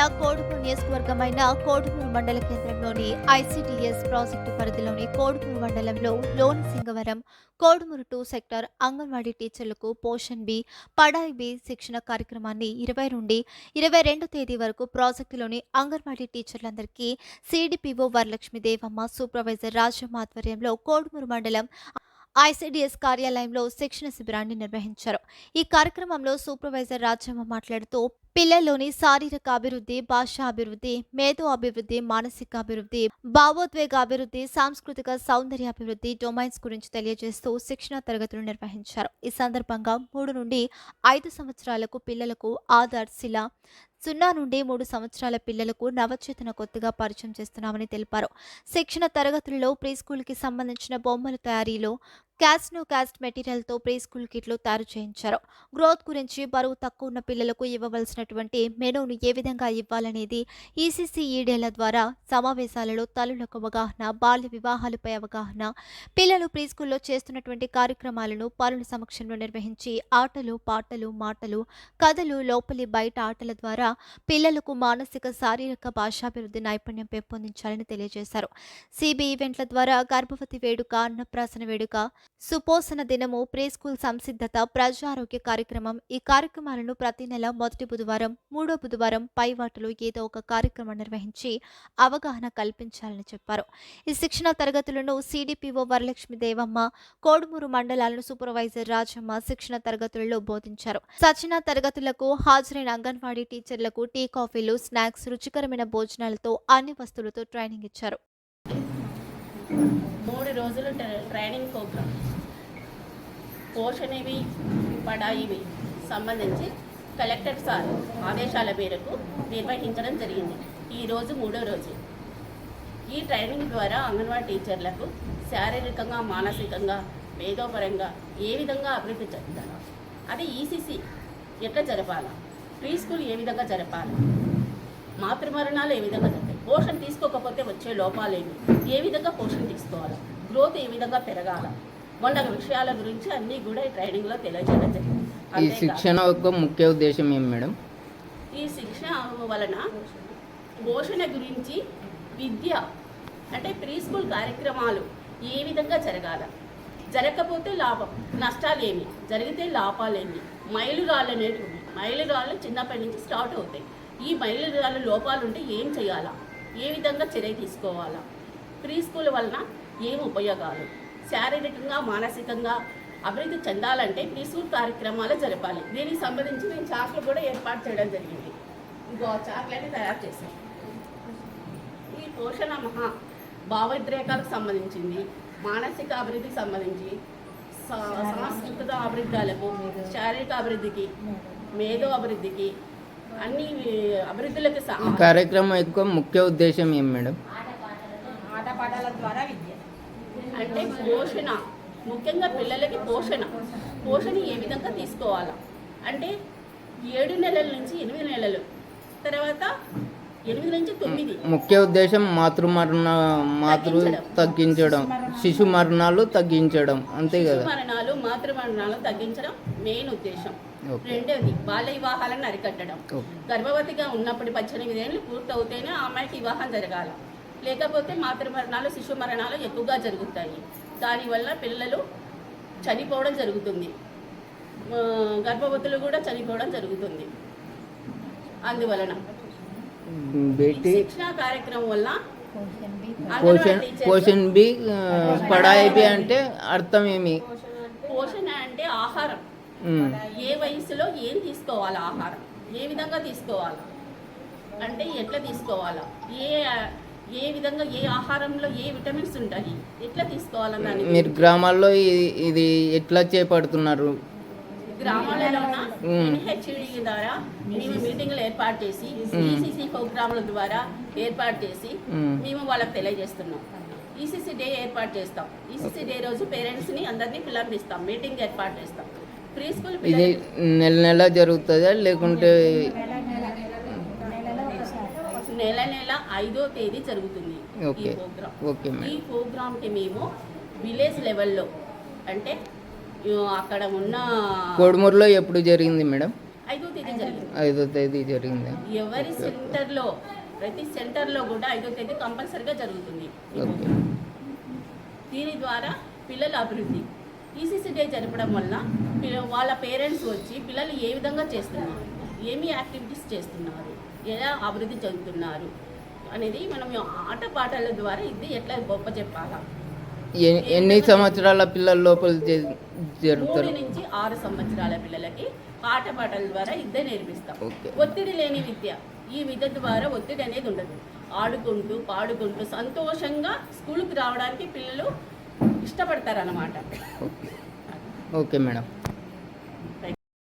జిల్లా కోడుమూరు నియోజకవర్గమైన కోడుమూరు మండల కేంద్రంలోని ఐసిడిఎస్ ప్రాజెక్టు పరిధిలోని కోడుమూరు మండలంలో లోని సింగవరం కోడుమూరు టూ సెక్టర్ అంగన్వాడీ టీచర్లకు పోషన్ బి పడాయి బి శిక్షణ కార్యక్రమాన్ని ఇరవై నుండి ఇరవై రెండు తేదీ వరకు ప్రాజెక్టులోని అంగన్వాడీ టీచర్లందరికీ సిడిపిఓ వరలక్ష్మి దేవమ్మ సూపర్వైజర్ రాజమ్మ ఆధ్వర్యంలో కోడుమూరు మండలం ఐసిడిఎస్ కార్యాలయంలో శిక్షణ శిబిరాన్ని నిర్వహించారు. ఈ కార్యక్రమంలో సూపర్వైజర్ రాజమ్మ మాట్లాడుతూ పిల్లల్లోని శారీరక అభివృద్ధి భాషా అభివృద్ధి మేధో అభివృద్ధి మానసిక అభివృద్ధి భావోద్వేగ అభివృద్ధి సాంస్కృతిక సౌందర్య అభివృద్ధి డొమైన్స్ గురించి తెలియజేస్తూ శిక్షణ తరగతులు నిర్వహించారు. ఈ సందర్భంగా మూడు నుండి ఐదు సంవత్సరాలకు పిల్లలకు ఆధార్ శిల సున్నా నుండి మూడు సంవత్సరాల పిల్లలకు నవచేతన కొత్తగా పరిచయం చేస్తున్నామని తెలిపారు. శిక్షణ తరగతులలో ప్రీ స్కూల్కి సంబంధించిన బొమ్మల తయారీలో క్యాస్నో క్యాస్ట్ మెటీరియల్తో ప్రీ స్కూల్ కిట్లు తయారు చేయించారు. గ్రోత్ గురించి బరువు తక్కువ ఉన్న పిల్లలకు ఇవ్వవలసినటువంటి మెనూను ఏ విధంగా ఇవ్వాలనేది ఈసీసీ ఈడేల ద్వారా సమావేశాలలో తల్లులకు అవగాహన బాల్య వివాహాలపై అవగాహన పిల్లలు ప్రీ స్కూల్లో చేస్తున్నటువంటి కార్యక్రమాలను పలుల సమక్షంలో నిర్వహించి ఆటలు పాటలు మాటలు కథలు లోపలి బయట ఆటల ద్వారా పిల్లలకు మానసిక శారీరక భాషాభివృద్ధి నైపుణ్యం పెంపొందించాలని తెలియజేశారు. సిబి ఈవెంట్ల ద్వారా గర్భవతి వేడుక అన్నప్రాసన వేడుక సుపోషణ దినము ప్రే స్కూల్ సంసిద్ధత ప్రజారోగ్య కార్యక్రమం ఈ కార్యక్రమాలను ప్రతి నెల మొదటి బుధవారం మూడో బుధవారం పైవాటలో ఏదో ఒక కార్యక్రమం నిర్వహించి అవగాహన కల్పించాలని చెప్పారు. ఈ శిక్షణ తరగతులను సిడిపిఓ వరలక్ష్మి దేవమ్మ కోడుమూరు మండలాలను సూపర్వైజర్ రాజమ్మ శిక్షణ తరగతులలో బోధించారు. సచిన తరగతులకు హాజరైన అంగన్వాడీ టీచర్లకు టీ కాఫీలు స్నాక్స్ రుచికరమైన భోజనాలతో అన్ని వస్తువులతో ట్రైనింగ్ ఇచ్చారు. మూడు రోజులు ట్రైనింగ్ ప్రోగ్రామ్ పోషణవి పడాయివి సంబంధించి కలెక్టర్ సార్ ఆదేశాల మేరకు నిర్వహించడం జరిగింది. ఈరోజు మూడో రోజు. ఈ ట్రైనింగ్ ద్వారా అంగన్వాడీ టీచర్లకు శారీరకంగా మానసికంగా మేధోపరంగా ఏ విధంగా అభివృద్ధి చెందాలి అది ఈసీసీ ఎట్లా జరపాలా? ప్రీ స్కూల్ ఏ విధంగా జరపాలి? మాతృమరణాలు ఏ విధంగా జరపాలి పోషణ తీసుకోకపోతే వచ్చే లోపాలేమి? ఏ విధంగా పోషణ తీసుకోవాలి? గ్రోత్ ఏ విధంగా పెరగాల? మొన్న విషయాల గురించి అన్నీ కూడా ఈ ట్రైనింగ్లో తెలియజేయడం జరిగింది. ఈ శిక్షణ యొక్క ముఖ్య ఉద్దేశం ఏం మేడం? ఈ శిక్షణ వలన పోషణ గురించి విద్య అంటే ప్రీ స్కూల్ కార్యక్రమాలు ఏ విధంగా జరగాల? జరగకపోతే లాభం నష్టాలు ఏమి జరిగితే లాభాలేమి మైలురాళ్ళు ఉన్నాయి. మైలురాళ్ళు చిన్నప్పటి నుంచి స్టార్ట్ అవుతాయి. ఈ మైలురాళ్ళ లోపాలు ఉంటే ఏం చేయాలా? ఏ విధంగా చర్య తీసుకోవాలా? ప్రీ స్కూల్ వలన ఏం ఉపయోగాలు? శారీరకంగా మానసికంగా అభివృద్ధి చెందాలంటే ప్రీ స్కూల్ కార్యక్రమాలు జరపాలి. దీనికి సంబంధించి నేను చాట్లు కూడా ఏర్పాటు చేయడం జరిగింది. ఇంకో అయితే తయారు చేశాను. ఈ పోషణ మహా భావోద్రేకాలకు సంబంధించింది మానసిక అభివృద్ధికి సంబంధించి సా- సాంస్కృతిక అభివృద్ధాలకు శారీరక అభివృద్ధికి మేధో అభివృద్ధికి అన్ని అభివృద్ధులకు ఈ కార్యక్రమం యొక్క ముఖ్య ఉద్దేశం ఏం మేడం? ఆటపాటల ద్వారా విద్య. అంటే పోషణ ముఖ్యంగా పిల్లలకి పోషణ. పోషణ ఏ విధంగా తీసుకోవాలా? అంటే ఏడు నెలల నుంచి ఎనిమిది నెలలు. తర్వాత ముఖ్య ఉద్దేశం మాతృ మరణ మాతృ తగ్గించడం. శిశు మరణాలు తగ్గించడం. అంతే కదా? మరణాలు మాతృ మరణాలు తగ్గించడం మెయిన్ ఉద్దేశం. రెండవది బాల్య వివాహాలను అరికట్టడం. గర్భవతిగా ఉన్నప్పుడు పద్దెనిమిది ఏళ్ళు పూర్తవుతేనే అమ్మాయికి వివాహం జరగాల. లేకపోతే మాతృ మరణాలు శిశు మరణాలు ఎక్కువగా జరుగుతాయి. దానివల్ల పిల్లలు చనిపోవడం జరుగుతుంది. గర్భవతులు కూడా చనిపోవడం జరుగుతుంది. అందువలన. బేటీ. శిక్షణ కార్యక్రమం వల్ల పోషన్ పోషన్ బి పడాయి బి అంటే అర్థం ఏమి? పోషణ అంటే ఆహారం. ఉమ్, ఏ వయసులో ఏం తీసుకోవాలి ఆహారం? ఏ విధంగా తీసుకోవాలా? అంటే ఎట్లా తీసుకోవాలా? ఏ ఏ విధంగా ఏ ఆహారంలో ఏ విటమిన్స్ ఉంటాయి? ఎట్లా తీసుకోవాలని దాని మీరు గ్రామాల్లో ఇది- ఇది ఎట్లా చేపడుతున్నారు? గ్రామాలలో. ఎన్హెచ్డి ద్వారా మేము మీటింగ్లు ఏర్పాటు చేసి ఈసీసీ ద్వారా ఏర్పాటు చేసి మ్మ్. వాళ్ళకి తెలియజేస్తున్నాం. ఈసీసీ డే ఏర్పాటు చేస్తాం. ఈసీసీ డే రోజు అందరినీ మీటింగ్ ఏర్పాటు చేస్తాం. ప్రీ స్కూల్ ఇది నెల నెల జరుగుతుందా? లేకుంటే నెల నెల ఐదో తేదీ జరుగుతుంది ఈ ప్రోగ్రామ్ ఈ ప్రోగ్రామ్కి మేము విలేజ్ లెవెల్లో అంటే అక్కడ ఉన్న కోడుమూరులో ఎప్పుడు జరిగింది మేడం? ఐదో తేదీ జరిగింది. ఐదో తేదీ జరిగింది. ఎవరి సెంటర్లో ప్రతి సెంటర్లో కూడా ఐదో తేదీ కంపల్సరిగా జరుగుతుంది. దీని ద్వారా పిల్లల అభివృద్ధి. ఈసీసీ డే జరపడం వల్ల వాళ్ళ పేరెంట్స్ వచ్చి పిల్లలు ఏ విధంగా చేస్తున్నారు? ఏమి యాక్టివిటీస్ చేస్తున్నారు? ఎలా అభివృద్ధి చెందుతున్నారు? అనేది మనం ఆట పాటల ద్వారా ఇది ఎట్లా గొప్ప చెప్పాలా? ఎన్ని సంవత్సరాల పిల్లల లోపల జరుపుతారు నుంచి ఆరు సంవత్సరాల పిల్లలకి ఆట పాటల ద్వారా ఇద్దే నేర్పిస్తాం. ఒత్తిడి లేని విద్య. ఈ విద్య ద్వారా ఒత్తిడి అనేది ఉండదు. ఆడుకుంటూ పాడుకుంటూ సంతోషంగా స్కూల్కి రావడానికి పిల్లలు ఇష్టపడతారు అన్నమాట ఓకే మేడం.